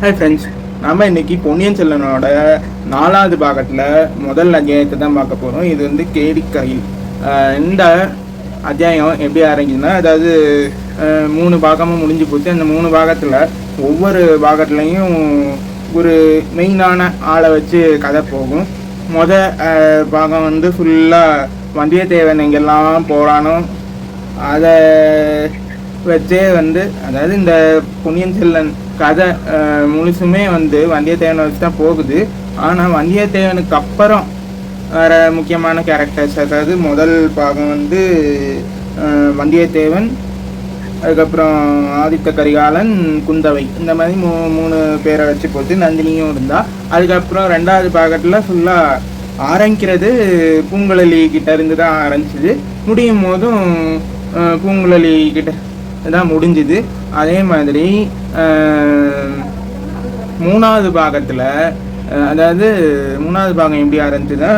Hi friends நம்ம இன்னைக்கு பொன்னியின் செல்வனோட நாலாவது பாகத்தில் முதல் அத்தியாயத்தை தான் பார்க்க போகிறோம் இது வந்து கேடிக்கையில். இந்த அத்தியாயம் எப்படி ஆரம்பிக்குதுன்னா அதாவது மூணு பாகமும் முடிஞ்சு போச்சு. அந்த மூணு பாகத்தில் ஒவ்வொரு பாகத்துலேயும் ஒரு மெயினான ஆளை வச்சு கதை போகும். முத பாகம் வந்து ஃபுல்லாக வந்தியத்தேவன் எங்கெல்லாம் போகிறானோ அதை வச்சே வந்து அதாவது இந்த பொன்னியின் செல்வன் கதை முழுசுமே வந்து வந்தியத்தேவனை வச்சு தான் போகுது. ஆனால் வந்தியத்தேவனுக்கு அப்புறம் வர முக்கியமான கேரக்டர்ஸ் அதாவது முதல் பாகம் வந்து வந்தியத்தேவன் அதுக்கப்புறம் ஆதித்த கரிகாலன் குந்தவை. இந்த மாதிரி மூ மூணு பேரை வச்சு போட்டு நந்தினியும் இருந்தா. அதுக்கப்புறம் ரெண்டாவது பாகத்தில் ஃபுல்லாக ஆரம்பிக்கிறது பூங்குழலி கிட்ட இருந்து தான் ஆரம்பிச்சிது. முடியும் போதும் பூங்குழலி கிட்ட தான் முடிஞ்சுது. அதே மாதிரி மூணாவது பாகத்தில் அதாவது மூணாவது பாகம் எப்படி ஆரம்பிச்சுன்னா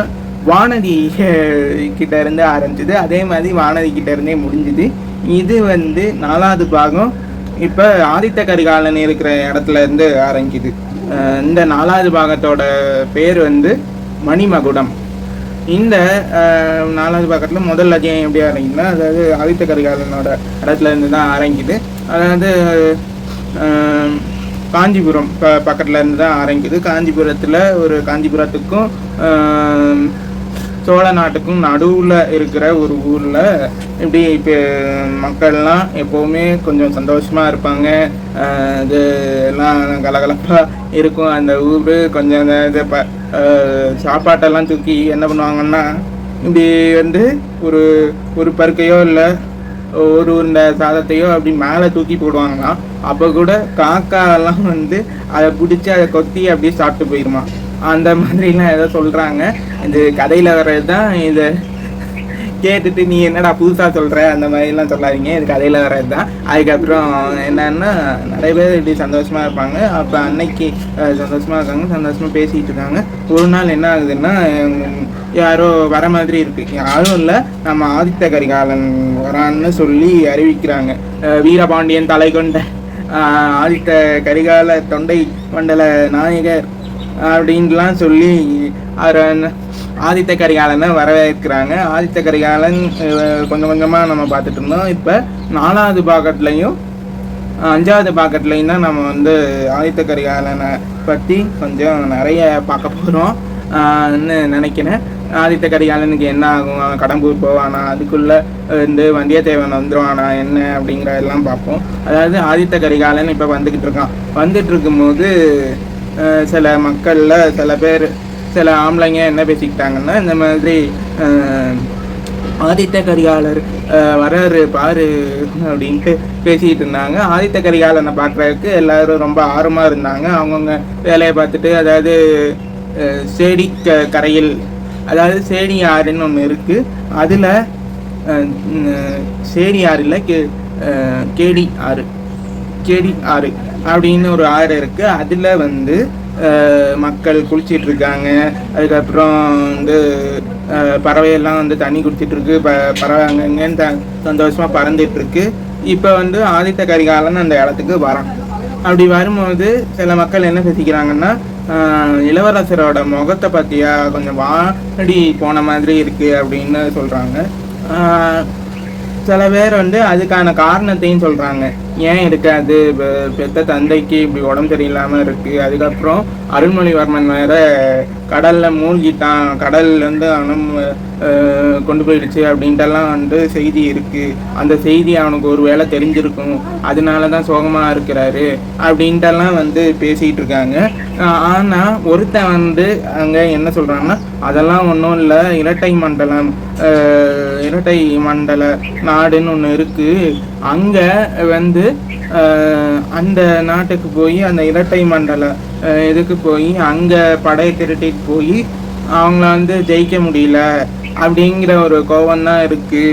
வானதி அஹ், கிட்ட இருந்து ஆரம்பிச்சது. அதே மாதிரி வானதி கிட்ட இருந்தே முடிஞ்சுது. இது வந்து நாலாவது பாகம். இப்போ ஆதித்த கரிகாலன் இருக்கிற இடத்துல இருந்து ஆரம்பிக்குது. இந்த நாலாவது பாகத்தோட பேர் வந்து மணிமகுடம். இந்த நாலாவது பக்கத்தில் முதல் அத்தியாயம் எப்படி ஆரம்பிக்குதுன்னா அதாவது ஆதித்த கரிகாலனோட இடத்துல இருந்து தான் ஆரம்பிக்குது. அதாவது காஞ்சிபுரம் ப பக்கத்தில் இருந்து தான் ஆரம்பிக்குது. காஞ்சிபுரத்தில் ஒரு காஞ்சிபுரத்துக்கும் சோழ நாட்டுக்கும் நடுவில் இருக்கிற ஒரு ஊரில் இப்படி இப்போ மக்கள்லாம் எப்போவுமே கொஞ்சம் சந்தோஷமாக இருப்பாங்க. இது எல்லாம் கலகலப்பாக இருக்கும். அந்த ஊர் கொஞ்சம் இந்த இது ப சாப்பாட்டெல்லாம் தூக்கி என்ன பண்ணுவாங்கன்னா இப்படி வந்து ஒரு ஒரு பருக்கையோ இல்லை ஒரு இந்த சாதத்தையோ அப்படி மேலே தூக்கி போடுவாங்களாம். அப்போ கூட காக்காலாம் வந்து அதை பிடிச்சி அதை கொத்தி அப்படியே சாப்பிட்டு போயிருமா அந்த மாதிரிலாம் ஏதோ சொல்கிறாங்க இது கதையில் வர்றது தான் இதை. கேட்டுட்டு நீ என்னடா புதுசாக சொல்கிற அந்த மாதிரிலாம் சொல்லாதீங்க. இது கதையில் வர்றது தான் அதுக்கப்புறம் என்னன்னா நிறைய பேர் இப்படி சந்தோஷமாக இருப்பாங்க. அப்போ அன்னைக்கு சந்தோஷமாக இருக்காங்க. சந்தோஷமாக பேசிகிட்டு இருக்காங்க. ஒரு நாள் என்ன ஆகுதுன்னா யாரோ வர மாதிரி இருக்கு. யாரும் இல்லை. நம்ம ஆதித்த கரிகாலன் வரான்னு சொல்லி அறிவிக்கிறாங்க. வீரபாண்டியன் தலை கொண்ட ஆதித்த கரிகால தொண்டை மண்டல நாயகர். அப்படின்லாம் சொல்லி அவரை ஆதித்த கரிகாலனை வரவேற்கிறாங்க. ஆதித்த கரிகாலன் கொஞ்சம் கொஞ்சமாக நம்ம பார்த்துட்டு இருந்தோம். இப்போ நாலாவது பாக்கெட்லையும் அஞ்சாவது பாக்கெட்லையும் தான் நம்ம வந்து ஆதித்த கரிகாலனை பற்றி கொஞ்சம் நிறைய பார்க்க போகிறோம் நினைக்கிறேன். ஆதித்த கரிகாலனுக்கு என்ன ஆகும்? கடம்பூர் போவானா? அதுக்குள்ளே வந்து வந்தியத்தேவன் வந்துருவானா? என்ன அப்படிங்கிற எல்லாம் பார்ப்போம். அதாவது ஆதித்த கரிகாலன் இப்போ வந்துக்கிட்டு இருக்கான். வந்துட்டு இருக்கும்போது சில மக்களில் சில பேர் சில ஆம்பளைங்க என்ன பேசிக்கிட்டாங்கன்னா இந்த மாதிரி ஆதித்த கரிகாலர் அஹ், வராரு பாரு அப்படின்ட்டு பேசிக்கிட்டு இருந்தாங்க. ஆதித்த கரிகாலனை பார்க்குறதுக்கு எல்லாரும் ரொம்ப ஆர்வமாக இருந்தாங்க. அவங்கவுங்க வேலையை பார்த்துட்டு அதாவது சேடி க கரையில் அதாவது சேடி ஆறுன்னு ஒன்று இருக்குது அதில் சேடி ஆறில் கே கேடி ஆறு. கேடி ஆறு. அப்படின்னு ஒரு ஆறு இருக்கு. அதில் வந்து மக்கள் குளிச்சிட்டு இருக்காங்க அதுக்கப்புறம் வந்து பறவையெல்லாம் வந்து தண்ணி குடிச்சிட்டு இருக்கு ப பறவை அங்கங்கன்னு த சந்தோஷமாக பறந்துட்டு இருக்கு இப்போ வந்து ஆதித்த கரிகாலன் அந்த இடத்துக்கு வரான். அப்படி வரும்போது சில மக்கள் என்ன பேசிக்கிறாங்கன்னா இளவரசரோட முகத்தை பற்றியா கொஞ்சம் வாடி போன மாதிரி இருக்கு அப்படின்னு சொல்கிறாங்க சில பேர் வந்து அதுக்கான காரணத்தையும் சொல்கிறாங்க ஏன் இருக்காது பெ- பெத்த தந்தைக்கு இப்படி உடம்பு சரியில்லாமல் இருக்குது அதுக்கப்புறம் அருள்மொழிவர்மன் வேற கடலில் மூழ்கிட்டான். கடல்லேருந்து அவனும் கொண்டு போயிடுச்சு அப்படின்ட்டுலாம் வந்து செய்தி இருக்குது அந்த செய்தி அவனுக்கு ஒரு வேளை தெரிஞ்சிருக்கும். அதனால தான் சோகமாக இருக்கிறாரு அப்படின்ட்டெல்லாம் வந்து பேசிகிட்டு இருக்காங்க. ஆனால் ஒருத்தன் வந்து அங்கே என்ன சொல்கிறாங்கன்னா அதெல்லாம் ஒன்றும் இல்லை. இரட்டை மண்டலம் இரட்டை மண்டல நாடுன்னு ஒன்று இருக்குது அங்கே வந்து ஆஹ் அந்த நாட்டுக்கு போய் அந்த இரட்டை மண்டல இதுக்கு போய் அங்க படையை திரட்டிட்டு போய் அவங்கள வந்து ஜெயிக்க முடியல அப்படிங்கிற ஒரு கோவம் தான் இருக்கு.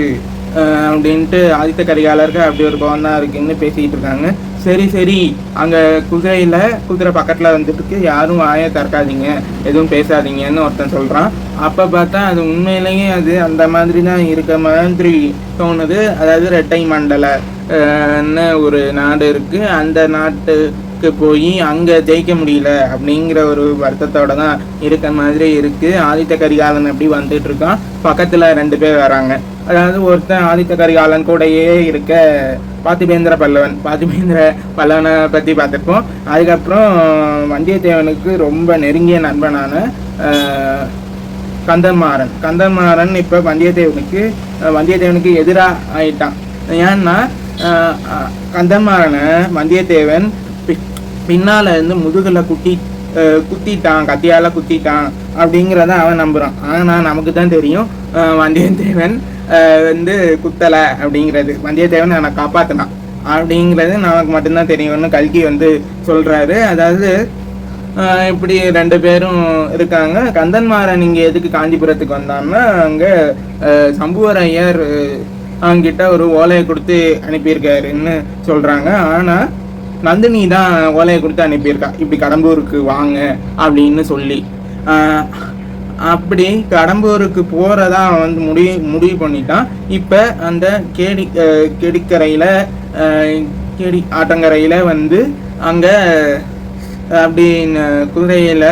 அஹ் அப்படின்ட்டு ஆதித்த கரிகாலருக்கு அப்படி ஒரு கோவம் தான் இருக்குன்னு பேசிக்கிட்டு இருக்காங்க. சரி சரி. அங்கே குதிரையில் குதிரை பக்கத்தில் வந்துட்டு யாரும் வாயை திறக்காதீங்க. எதுவும் பேசாதீங்கன்னு ஒருத்தன் சொல்கிறான் அப்போ பார்த்தா அது உண்மையிலேயே அது அந்த மாதிரி தான் இருக்க மாதிரி தோணுது. அதாவது ரெட்டை மண்டலன்னு ஒரு நாடு இருக்குது அந்த நாட்டு க்கு போய் அங்கே ஜெயிக்க முடியல அப்படிங்கிற ஒரு வருத்தத்தோட தான் இருக்க மாதிரி இருக்கு. ஆதித்த கரிகாலன் அப்படி வந்துட்டு இருக்கான்? பக்கத்தில் ரெண்டு பேர் வராங்க. அதாவது ஒருத்தன் ஆதித்த கரிகாலன் கூடயே இருக்க பாத்திபேந்திர பல்லவன். பாத்திபேந்திர பல்லவனை பற்றி பார்த்துருப்போம் அதுக்கப்புறம் வந்தியத்தேவனுக்கு ரொம்ப நெருங்கிய நண்பனான கந்தன்மாறன். கந்தமாறன் கந்தமாறன் இப்போ வந்தியத்தேவனுக்கு வந்தியத்தேவனுக்கு எதிராக ஆயிட்டான். ஏன்னா கந்தன்மாறனை கந்தமாறனை வந்தியத்தேவன் பின்னால் இருந்து முதுகில் குத்தி குத்திட்டான் கத்தியால் குத்திட்டான் அப்படிங்கிறத அவன் நம்புகிறான் ஆனால் நமக்கு தான் தெரியும் வந்தியத்தேவன் வந்து குத்தலை அப்படிங்கிறது. வந்தியத்தேவன் அவனை காப்பாற்றினான் அப்படிங்கிறது நமக்கு மட்டும்தான் தெரியும்னு கல்கி வந்து சொல்கிறாரு அதாவது இப்படி ரெண்டு பேரும் இருக்காங்க. கந்தன்மாறன் இங்கே எதுக்கு காஞ்சிபுரத்துக்கு வந்தான்னா அங்கே சம்புவரையர் அவங்கிட்ட ஒரு ஓலையை கொடுத்து அனுப்பியிருக்காருன்னு சொல்கிறாங்க ஆனால் நந்தினி தான் ஓலையை கொடுத்து அனுப்பியிருக்கா. இப்படி கடம்பூருக்கு வாங்க அப்படின்னு சொல்லி. அப்படி கடம்பூருக்கு போகிறதா அவன் வந்து முடிவு முடிவு பண்ணிட்டான். இப்போ அந்த கேடி கெடிக்கரையில் கேடி ஆட்டங்கரையில் வந்து அங்கே அப்படின்னு குதிரையில்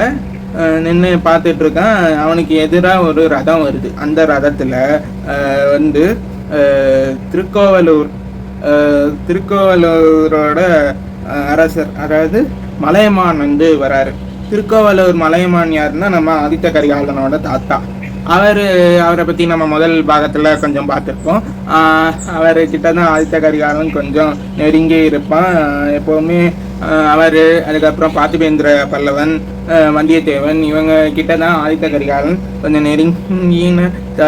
நின்று பார்த்துட்ருக்கான். அவனுக்கு எதிராக ஒரு ரதம் வருது. அந்த ரதத்தில் வந்து திருக்கோவலூர் திருக்கோவலூரோட அரசர் அதாவது மலையமான் வந்து வராரு. திருக்கோவலூர் மலையமான் யாருன்னா நம்ம ஆதித்த கரிகாலனோட தாத்தா. அவர் அவரை பற்றி நம்ம முதல் பாகத்தில் கொஞ்சம் பார்த்துருப்போம். அவர் கிட்ட தான் ஆதித்த கரிகாலன் கொஞ்சம் நெருங்கி இருப்பான். எப்போவுமே அவர் அதுக்கப்புறம் பார்த்திபேந்திர பல்லவன் வந்தியத்தேவன் இவங்க கிட்ட தான் ஆதித்த கரிகாலன். கொஞ்சம் நெருங்கின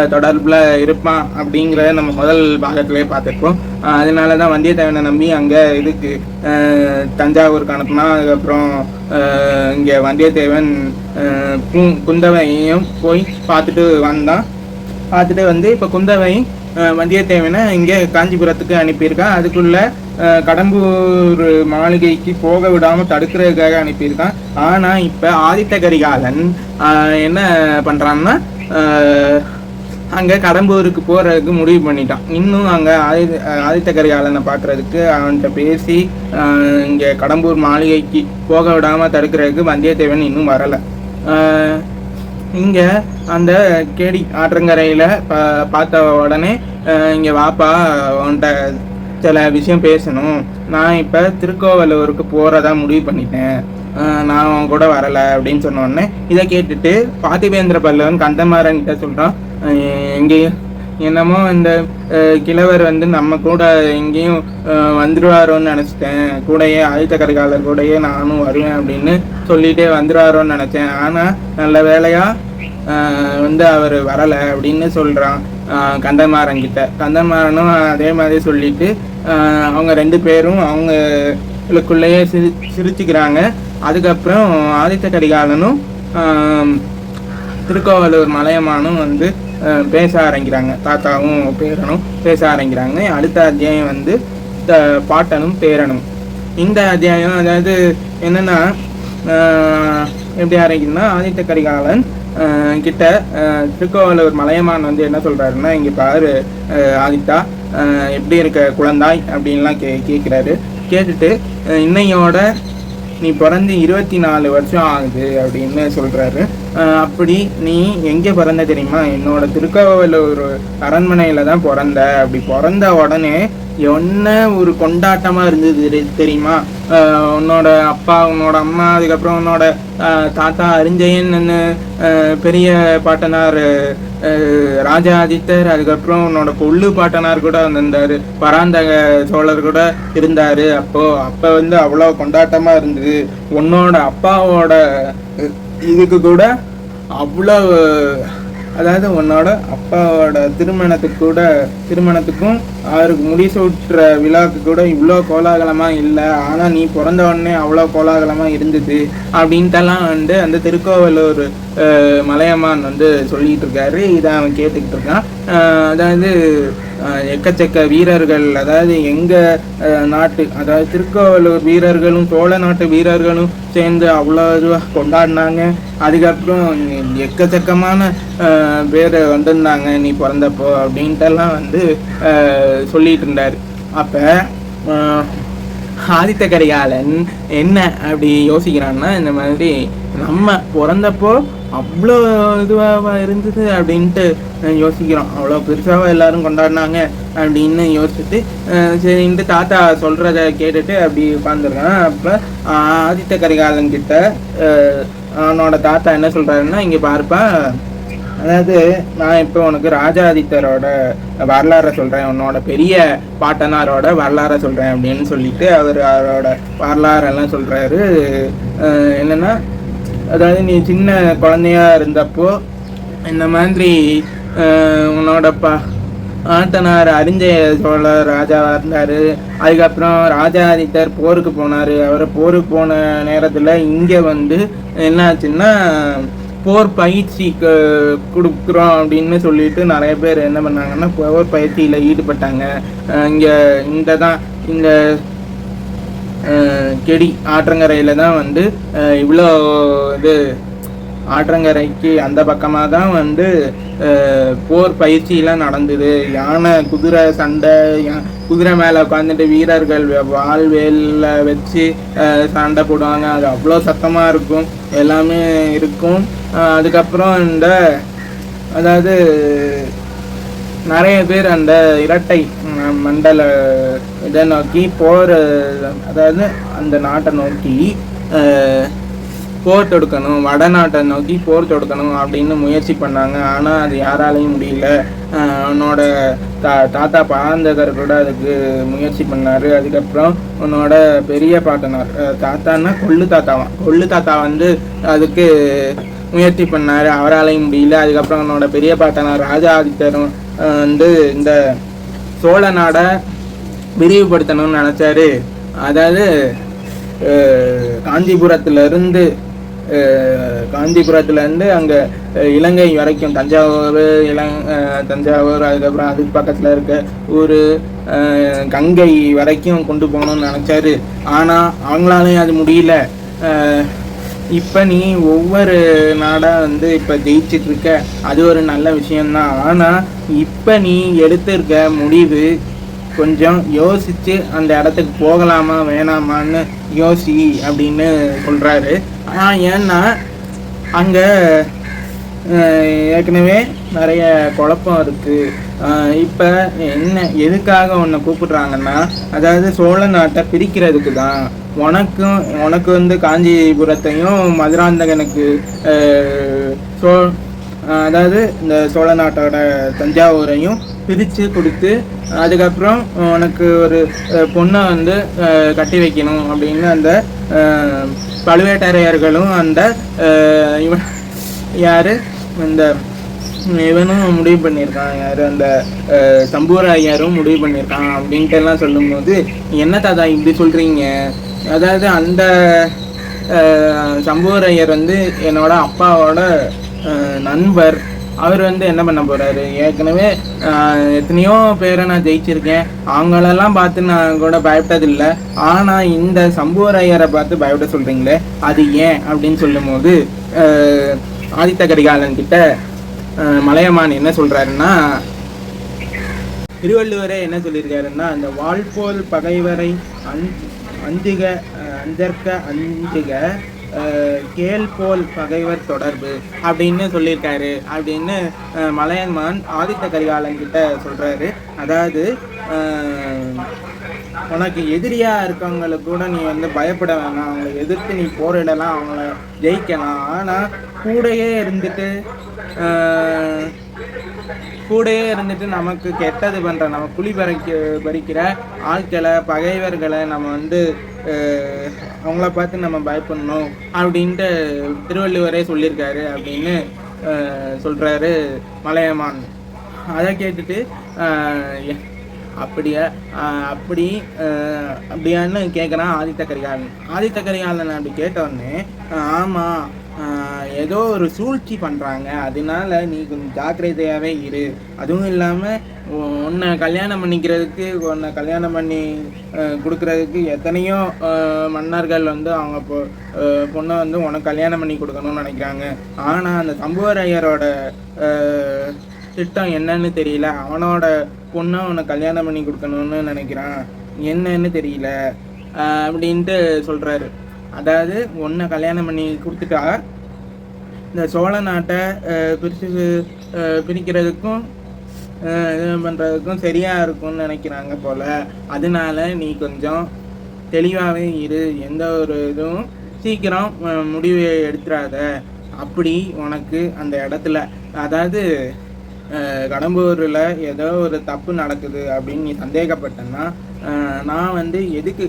தொடர்பில் இருப்பான் அப்படிங்கிறத நம்ம முதல் பாகத்திலே பார்த்துருப்போம். அதனால தான் வந்தியத்தேவனை நம்பி அங்கே இதுக்கு தஞ்சாவூர் தஞ்சாவூருக்கு அனுப்புனா அதுக்கப்புறம் இங்கே வந்தியத்தேவன் ஆஹ் கு- போய் பார்த்துட்டு வந்தான். பார்த்துட்டு வந்து இப்போ குந்தவை வந்தியத்தேவனை இங்கே காஞ்சிபுரத்துக்கு அனுப்பியிருக்கான் அதுக்குள்ள கடம்பூர் மாளிகைக்கு போக விடாமல் தடுக்கிறதுக்காக அனுப்பியிருக்கான். ஆனால் இப்போ ஆதித்த கரிகாலன் என்ன பண்ணுறான்னா அங்கே கடம்பூருக்கு போகிறதுக்கு முடிவு பண்ணிட்டான். இன்னும் அங்கே ஆதி ஆதித்த கரிகாலனை பார்க்குறதுக்கு அவன்கிட்ட பேசி இங்கே கடம்பூர் மாளிகைக்கு போக விடாமல் தடுக்கிறதுக்கு வந்தியத்தேவன் இன்னும் வரலை. இங்கே அந்த கேடி ஆற்றங்கரையில் பா பார்த்த உடனே இங்கே வாப்பா உன்கிட்ட சில விஷயம் பேசணும். நான் இப்போ திருக்கோவலூருக்கு போகிறதா முடிவு பண்ணிட்டேன். நான் உன் கூட வரலை அப்படின்னு சொன்ன உடனே இதை கேட்டுட்டு பார்த்திபேந்திர பல்லவன் கந்தமாறன் கிட்ட சொல்கிறான் எங்கேயும் என்னமோ இந்த கிழவர் வந்து நம்ம கூட எங்கேயும் வந்துடுவாரோன்னு நினச்சிட்டேன். கூடயே ஆதித்த கரிகாலர் கூடயே நானும் வருவேன் அப்படின்னு சொல்லிட்டே வந்துருவாரோன்னு நினச்சேன். ஆனால் நல்ல வேலையாக வந்து அவர் வரலை அப்படின்னு சொல்கிறான் கந்தமாறன் கிட்ட. கந்தமாறனும் அதே மாதிரி சொல்லிட்டு அவங்க ரெண்டு பேரும் அவங்களுக்குள்ளேயே சிரி சிரிச்சுக்கிறாங்க. அதுக்கப்புறம் ஆதித்த கரிகாலனும் திருக்கோவலூர் மலையமானும் வந்து பேச ஆரம்பிக்கிறாங்க. தாத்தாவும் பேரனும் பேச ஆரம்பிக்கிறாங்க. அடுத்த அத்தியாயம் வந்து த- பாட்டனும் பேரனும். இந்த அத்தியாயம் அதாவது என்னென்னா எப்படி ஆரம்பிக்குதுன்னா ஆதித்த கரிகாலன் கிட்ட திருக்கோவலூர் மலையமான் வந்து என்ன சொல்கிறாருன்னா இங்கே பாரு ஆதித்தா எப்படி இருக்க குழந்தாய் அப்படின்லாம் கே கேட்குறாரு கேட்டுட்டு இன்னையோட நீ பிறந்து இருபத்தி நாலு வருஷம் ஆகுது அப்படின்னு சொல்கிறாரு அப்படி நீ எங்கே பிறந்த தெரியுமா? என்னோட திருக்கோவலூர் அரண்மனையில தான் பிறந்த. அப்படி பிறந்த உடனே என்ன ஒரு கொண்டாட்டமா இருந்தது தெரியுமா? உன்னோட அப்பா உன்னோட அம்மா அதுக்கப்புறம் உன்னோட தாத்தா அரிஞ்சயன் பெரிய பாட்டனார் ராஜா ராஜாதித்தர் அதுக்கப்புறம் உன்னோட கொள்ளு பாட்டனார் கூட வந்திருந்தாரு. பராந்தக சோழர் கூட இருந்தாரு. அப்போ வந்து அவ்வளோ கொண்டாட்டமா இருந்தது. உன்னோட அப்பாவோட இதுக்கு கூட அவ்வளோ அதாவது உன்னோட அப்பாவோட திருமணத்துக்கு கூட திருமணத்துக்கும் அவருக்கு முடிசூட்டுற விழாவுக்கு கூட இவ்வளோ கோலாகலமாக இல்லை ஆனால் நீ பிறந்த உடனே அவ்வளோ கோலாகலமாக இருந்தது அப்படின்ட்டெல்லாம் வந்து அந்த திருக்கோவலூர் மலையம்மான் மலையமான் வந்து சொல்லிகிட்டு இருக்காரு இதை அவன் கேட்டுக்கிட்டு இருக்கான் அதாவது எக்கச்சக்க வீரர்கள் அதாவது எங்கள் நாட்டு அதாவது திருக்கோவலூர் வீரர்களும் சோழ நாட்டு வீரர்களும் சேர்ந்து அவ்வளோ இதுவாக கொண்டாடினாங்க. அதுக்கப்புறம் எக்கச்சக்கமான பேரை பேர் வந்திருந்தாங்க நீ பிறந்தப்போ அப்படின்ட்டுலாம் வந்து சொல்லிகிட்டு சொல்லிட்டு இருந்தார் அப்போ ஆதித்த கரிகாலன் என்ன அப்படி யோசிக்கிறான்னா இந்த மாதிரி நம்ம பிறந்தப்போ அவ்வளோ இதுவாக இருந்தது அப்படின்ட்டு யோசிக்கிறோம். அவ்வளோ பெருசாக எல்லாரும் கொண்டாடினாங்க அப்படின்னு யோசிச்சுட்டு சரின்ட்டு தாத்தா சொல்கிறத கேட்டுட்டு அப்படி உட்காந்துருக்கான். அப்போ ஆதித்த கரிகாலன் கிட்ட அவனோட தாத்தா என்ன சொல்கிறாருன்னா இங்கே பார்ப்பா அதாவது நான் இப்போ உனக்கு ராஜாதித்தரோட வரலாறை சொல்கிறேன் உன்னோட பெரிய பாட்டனாரோட வரலாறை சொல்கிறேன் அப்படின்னு சொல்லிட்டு அவர் அவரோட வரலாறெல்லாம் சொல்கிறாரு என்னென்னா அதாவது நீ சின்ன குழந்தையா இருந்தப்போ இந்த மாதிரி உன்னோட பா ஆட்டனார் அரிஞ்சய சோழர் ராஜாவாக இருந்தார். அதுக்கப்புறம் ராஜாதித்தர் போருக்கு போனார். அவர் போருக்கு போன நேரத்தில் இங்கே வந்து என்னாச்சுன்னா போர் பயிற்சி கொடுக்குறோம் அப்படின்னு சொல்லிட்டு நிறைய பேர் என்ன பண்ணாங்கன்னா போர் பயிற்சியில் ஈடுபட்டாங்க. இங்கே இந்த தான் இந்த கெடி ஆற்றங்கரையில் தான் வந்து இவ்வளோ இது ஆற்றங்கரைக்கு அந்த பக்கமாக தான் வந்து போர் பயிற்சியெலாம் நடந்தது. யானை குதிரை சண்டை யா- குதிரை மேலே உட்காந்துட்டு வீரர்கள் வ- வாள் வச்சு சண்டை போடுவாங்க. அது அவ்வளோ சத்தமாக இருக்கும். எல்லாமே இருக்கும். அதுக்கப்புறம் இந்த அதாவது நிறைய பேர் அந்த இரட்டை மண்டல இதை நோக்கி போர் அதாவது அந்த நாட்டை நோக்கி போர் தொடுக்கணும் வடநாட்டை நோக்கி போர் தொடுக்கணும் அப்படின்னு முயற்சி பண்ணாங்க. ஆனால் அது யாராலையும் முடியல. உன்னோட தா தாத்தா பாந்தகர் கூட அதுக்கு முயற்சி பண்ணாரு. அதுக்கப்புறம் உன்னோட பெரிய பாட்டனார் தாத்தான்னா கொள்ளு தாத்தாவான் கொள்ளு தாத்தா வந்து அதுக்கு முயற்சி பண்ணார். அவராலையும் முடியல. அதுக்கப்புறம் உன்னோட பெரிய பாட்டனார் ராஜாதித்தரும் ஆதித்தரும் வந்து இந்த சோழ நாடை விரிவுபடுத்தணும்னு நினச்சாரு. அதாவது காஞ்சிபுரத்துலேருந்து காந்திபுரத்துலேருந்து அங்கே இலங்கை வரைக்கும் தஞ்சாவூர் இலங் தஞ்சாவூர் அதுக்கப்புறம் அதுக்கு பக்கத்தில் இருக்க ஊர் கங்கை வரைக்கும் கொண்டு போகணும்னு நினச்சாரு. ஆனால் அவங்களாலையும் அது முடியல. இப்போ நீ ஒவ்வொரு நாடாக வந்து இப்போ ஜெயிச்சிட்ருக்க அது ஒரு நல்ல விஷயந்தான் ஆனால் இப்போ நீ எடுத்திருக்க முடிவு கொஞ்சம் யோசித்து அந்த இடத்துக்கு போகலாமா வேணாமான்னு யோசி அப்படின்னு சொல்கிறாரு ஏன்னா அங்கே ஏற்கனவே நிறைய குழப்பம் இருக்குது இப்போ என்ன எதுக்காக உன்னை கூப்பிடுறாங்கன்னா அதாவது சோழ நாட்டை பிரிக்கிறதுக்கு தான். உனக்கும் உனக்கு வந்து காஞ்சிபுரத்தையும் மதுராந்தகனுக்கு சோ அதாவது இந்த சோழ நாட்டோட தஞ்சாவூரையும் பிரித்து கொடுத்து அதுக்கப்புறம் உனக்கு ஒரு பொண்ணை வந்து கட்டி வைக்கணும் அப்படின்னு அந்த பழுவேட்டரையர்களும் அந்த இவன் யார்? இந்த இவனும் முடிவு பண்ணியிருக்கான். யார்? அந்த அஹ், சம்பூர முடிவு பண்ணியிருக்கான் அப்படின்ட்டு எல்லாம் சொல்லும்போது என்ன தாதா இப்படி சொல்கிறீங்க அதாவது அந்த சம்பூரையர் வந்து என்னோட அப்பாவோட நண்பர். அவர் வந்து என்ன பண்ண போறாரு? ஏற்கனவே எத்தனையோ பேரை நான் ஜெயிச்சிருக்கேன். அவங்களெல்லாம் பார்த்து நான் கூட பயப்பட்டதில்லை. ஆனா இந்த சம்புவரையரை பார்த்து பயப்பட சொல்றீங்களே? அது ஏன்? அப்படின்னு சொல்லும்போது ஆதித்த கரிகாலன் கிட்ட மலையமான் என்ன சொல்றாருன்னா திருவள்ளுவரே என்ன சொல்லியிருக்காருன்னா அந்த வாழ்போல் பகைவரை அஞ்சுக அஹ், அஞ்சற்க அஞ்சுக கேல் போல் பகைவர் தொடர்பு அப்படின்னு சொல்லியிருக்காரு அப்படின்னு மலையன்மான் ஆதித்த கரிகாலன் சொல்கிறாரு அதாவது உனக்கு எதிரியாக இருக்கவங்களுக்கு கூட நீ வந்து பயப்பட வேணாம். அவங்களை எதிர்த்து நீ போரிடலாம். அவங்கள ஜெயிக்கலாம். ஆனால் கூடயே இருந்துட்டு கூடயே இருந்துட்டு நமக்கு கெட்டது பண்ணுற நம்ம குழி பறிக்க பறிக்கிற ஆட்களை பகைவர்களை நம்ம வந்து அவங்கள பார்த்து நம்ம பயப்படணும் அப்படின்ட்டு திருவள்ளுவரே சொல்லியிருக்காரு அப்படின்னு சொல்கிறாரு மலையமான். அதை கேட்டுட்டு அப்படியா அப்படி அப்படியான்னு கேட்குறான் ஆதித்த கரிகாலன். ஆதித்த கரிகாலன் அப்படி கேட்ட உடனே ஏதோ ஒரு சூழ்ச்சி பண்ணுறாங்க அதனால நீ கொஞ்சம் ஜாக்கிரதையாகவே இரு. அதுவும் இல்லாமல் உன்னை கல்யாணம் பண்ணிக்கிறதுக்கு உன்னை கல்யாணம் பண்ணி கொடுக்குறதுக்கு எத்தனையோ மன்னர்கள் வந்து அவங்க பொ பொண்ணை வந்து உனக்கு கல்யாணம் பண்ணி கொடுக்கணும்னு நினைக்கிறாங்க. ஆனால் அந்த சம்புவரையரோட திட்டம் என்னன்னு தெரியல. அவனோட பொண்ணை உனக்கு கல்யாணம் பண்ணி கொடுக்கணும்னு நினைக்கிறான். என்னன்னு தெரியல. அப்படின்ட்டு சொல்கிறாரு அதாவது ஒன்றை கல்யாணம் பண்ணி கொடுத்துட்டா இந்த சோழ நாட்டை பிரித்து பிரிச்சு பிரிக்கிறதுக்கும் இது பண்ணுறதுக்கும் சரியாக இருக்கும்னு நினைக்கிறாங்க போல். அதனால நீ கொஞ்சம் தெளிவாகவே இரு. எந்த ஒரு இதுவும் சீக்கிரம் முடிவு எடுத்துடாத அப்படி உனக்கு அந்த இடத்துல அதாவது கடம்பூரில் ஏதோ ஒரு தப்பு நடக்குது அப்படின்னு நீ சந்தேகப்பட்டேன்னா நான் வந்து எதுக்கு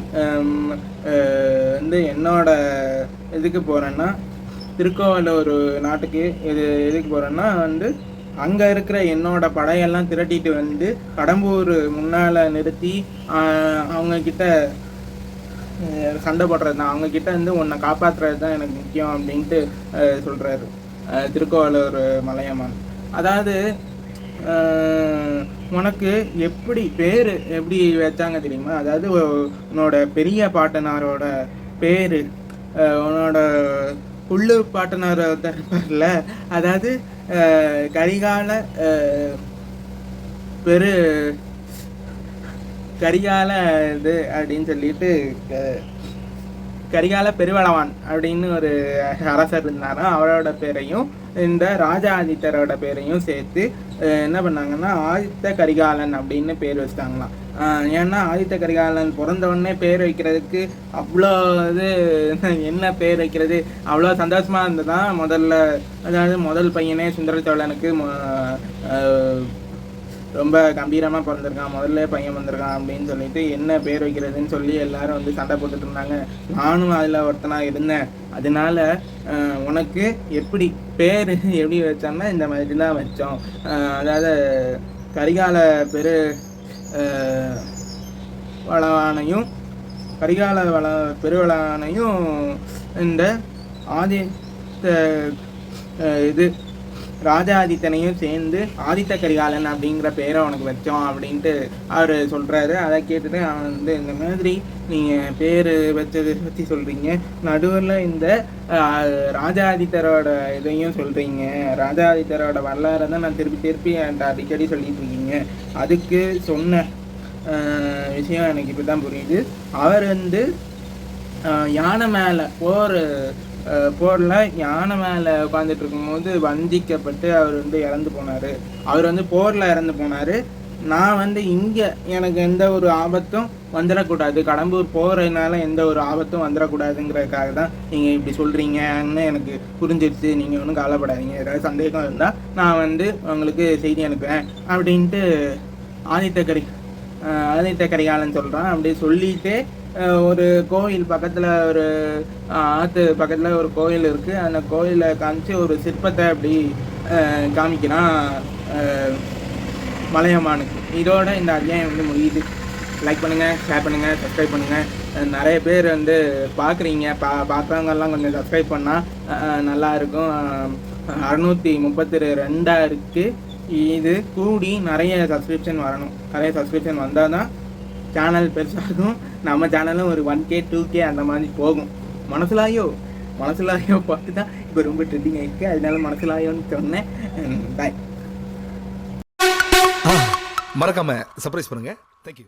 வந்து என்னோட இதுக்கு போகிறேன்னா திருக்கோவலூர் நாட்டுக்கு இது எதுக்கு போகிறேன்னா வந்து அங்கே இருக்கிற என்னோட படையெல்லாம் திரட்டிட்டு வந்து கடம்பூர் முன்னால் நிறுத்தி அவங்கக்கிட்ட சண்டை போடுறது தான். அவங்கக்கிட்ட வந்து உன்னை காப்பாற்றுறது தான் எனக்கு முக்கியம் அப்படின்ட்டு சொல்கிறாரு திருக்கோவலூர் மலையமான். அதாவது உனக்கு எப்படி பேர் எப்படி வச்சாங்க தெரியுமா? அதாவது உன்னோட பெரிய பாட்டனாரோட பேர் உன்னோட புல்லு பாட்டனார் இருப்பார்ல அதாவது கரிகால பெரு கரிகால இது அப்படின்னு சொல்லிட்டு கரிகால பெருவளவான் அப்படின்னு ஒரு அரசர் இருந்தாராம் அவரோட பேரையும் இந்த ராஜாதித்தரோட பேரையும் சேர்த்து என்ன பண்ணாங்கன்னா ஆதித்த கரிகாலன் அப்படின்னு பேர் வச்சிட்டாங்களாம். ஏன்னா ஆதித்த கரிகாலன் பிறந்தவுடனே பேர் வைக்கிறதுக்கு அவ்வளோ இது என்ன பேர் வைக்கிறது அவ்வளோ சந்தோஷமாக இருந்ததான் முதல்ல அதாவது முதல் பையனே சுந்தர சோழனுக்கு மொ- ரொம்ப கம்பீரமாக பிறந்திருக்கான் முதல்ல பையன் வந்திருக்கான் அப்படின்னு சொல்லிட்டு என்ன பேர் வைக்கிறதுன்னு சொல்லி எல்லாரும் வந்து சண்டை போட்டுட்டு இருந்தாங்க. நானும் அதில் ஒருத்தனாக இருந்தேன். அதனால உனக்கு எப்படி பேர் எப்படி வச்சோம்னா இந்த மாதிரி தான் வச்சோம். அதாவது கரிகால பெரு வளவானையும் கரிகால வள பெருவளவானையும் இந்த ஆதி இது ராஜாதித்தனையும் சேர்ந்து ஆதித்த கரிகாலன் அப்படிங்கிற பேரை உனக்கு வச்சோம் அப்படின்ட்டு அவர் சொல்கிறாரு அதை கேட்டுட்டு அவன் வந்து இந்த மாதிரி நீங்கள் பேர் வச்சதை பற்றி சொல்கிறீங்க நடுவில் இந்த ராஜாதித்தரோட இதையும் சொல்கிறீங்க ராஜாதித்தரோட வரலாறை தான் நான் திருப்பி திருப்பி என்கிட்ட அடிக்கடி சொல்லிட்டு இருக்கீங்க. அதுக்கு சொன்ன விஷயம் எனக்கு இப்போ தான் புரியுது. அவர் வந்து யானை மேலே போர் போரில் யானை மேலே உட்காந்துட்டு இருக்கும்போது வந்திக்கப்பட்டு அவர் வந்து இறந்து போனார். அவர் வந்து போரில் இறந்து போனார். நான் வந்து இங்கே எனக்கு எந்த ஒரு ஆபத்தும் வந்துடக்கூடாது கடம்பூர் போகிறதுனால எந்த ஒரு ஆபத்தும் வந்துடக்கூடாதுங்கிறதுக்காக தான் நீங்கள் இப்படி சொல்கிறீங்கன்னு எனக்கு புரிஞ்சிருச்சு. நீங்கள் ஒன்றும் கவலைப்படாதீங்க. ஏதாவது சந்தேகம் இருந்தால் நான் வந்து உங்களுக்கு செய்தி அனுப்புகிறேன் அப்படின்ட்டு ஆதித்த கரி ஆதித்த கரிகாலன் சொல்கிறான் அப்படி சொல்லிட்டு ஒரு கோயில் பக்கத்தில் ஒரு ஆற்று பக்கத்தில் ஒரு கோயில் இருக்குது அந்த கோயிலை காமிச்சு ஒரு சிற்பத்தை அப்படி காமிக்கிறான் மலையமானுக்கு. இதோட இந்த அத்தியாயம் வந்து முடியுது. லைக் பண்ணுங்கள் ஷேர் பண்ணுங்கள் சப்ஸ்கிரைப் பண்ணுங்கள் நிறைய பேர் வந்து பார்க்குறீங்க பா பார்த்தவங்கெல்லாம் கொஞ்சம் சப்ஸ்கிரைப் பண்ணால் நல்லா இருக்கும். அறுநூற்றி முப்பத்தி ரெண்டாக இருக்குது இது கூடி நிறைய சப்ஸ்கிரிப்ஷன் வரணும். நிறைய சப்ஸ்கிரிப்ஷன் வந்தால் தான் சேனல் பெருசாகும். நம்ம சேனலும் ஒரு ஒன் கே டூ கே அந்த மாதிரி போகும். மனசுலாயோ? மனசுலாயோ பார்த்து தான் இப்போ ரொம்ப ட்ரெண்டிங் ஆயிருக்கு. அதனால மனசுலாயோன்னு சொன்னேன். பாய் மறக்காம சர்ப்ரைஸ் பண்ணுங்க. தேங்க்யூ